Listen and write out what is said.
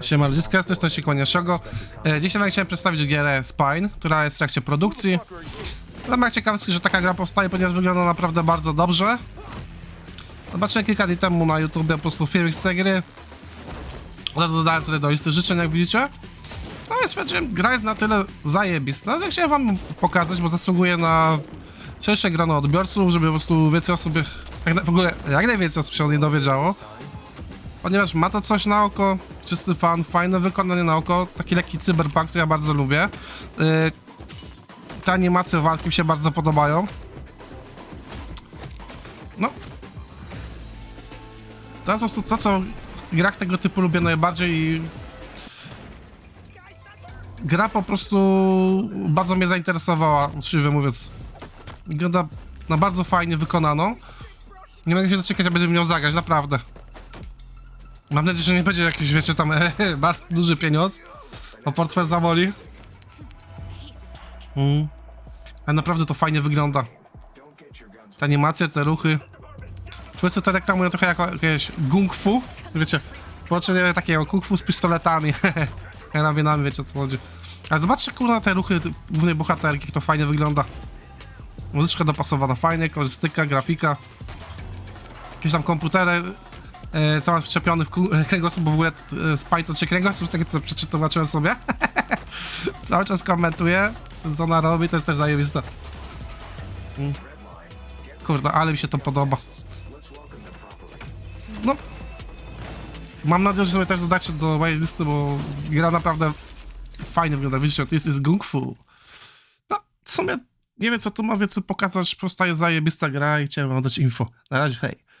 Siema ludziska, z tej strony Kłaniaszego. E, Dzisiaj chciałem przedstawić gierę Spine, która jest w trakcie produkcji. W ramach ciekawski, że taka gra powstaje, ponieważ wygląda naprawdę bardzo dobrze. Zobaczyłem kilka dni temu na YouTube po prostu filmik z tej gry. Oraz dodałem tutaj do listy życzeń, jak widzicie. No i stwierdziłem, gra jest na tyle zajebista, że chciałem wam pokazać, bo zasługuje na szersze grono odbiorców, żeby po prostu więcej osób, jak w ogóle jak najwięcej osób się o niej dowiedziało ponieważ ma to coś na oko, czysty fan, fajne wykonanie na oko, taki lekki cyberpunk, co ja bardzo lubię. Yy, te animacje walki mi się bardzo podobają. No. Jest po prostu to, co w grach tego typu lubię najbardziej i gra po prostu bardzo mnie zainteresowała, uczciwie mówiąc. Wygląda na bardzo fajnie wykonaną. Nie mogę się doczekać, aby w nią zagrać, naprawdę. Mam nadzieję, że nie będzie jakiś, wiecie, tam e, bardzo duży pieniądz. O portfel zawoli. Mm. Ale naprawdę to fajnie wygląda. Te animacje, te ruchy. Wszyscy to reklamują trochę jako jakieś gung fu. Wiecie, połączenie takiego kung fu z pistoletami. Karabinami, wiecie o co chodzi. Ale zobaczcie, kurwa, te ruchy głównej bohaterki, jak to fajnie wygląda. Muzyczka dopasowana fajnie, kolorystyka, grafika. Jakieś tam komputery e, cała wszczepiony w e, kręgosłup, bo w ogóle e, Python czy kręgosłup, z tego co przeczytałem sobie. Cały czas komentuję, co ona robi, to jest też zajebiste. Kurde, ale mi się to podoba. No. Mam nadzieję, że sobie też dodacie do mojej listy, bo gra naprawdę fajnie wygląda. Widzicie, to jest, jest Fu. No, w sumie nie wiem co tu ma więcej pokazać, po prostu jest zajebista gra i chciałem wam dać info. Na razie, hej.